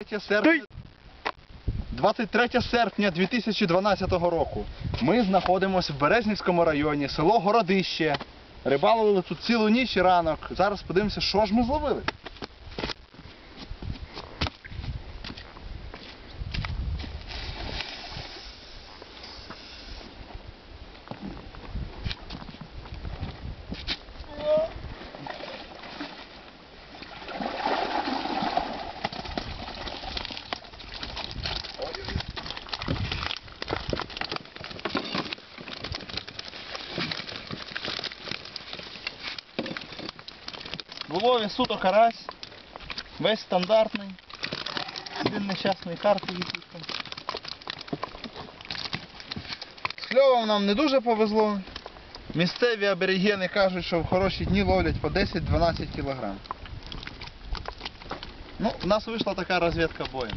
23 серпня. 23 серпня 2012 року. Ми знаходимося в Березнівському районі, село Городище. Рибалили тут цілу ніч і ранок. Зараз подивимося, що ж ми зловили. В улові суто карась. Весь стандартний. Один нещасний карпик якийсь там. З кльовом нам не дуже повезло. Місцеві аберігени кажуть, що в хороші дні ловлять по 10-12 кг. Ну, у нас вийшла така розвідка боєм.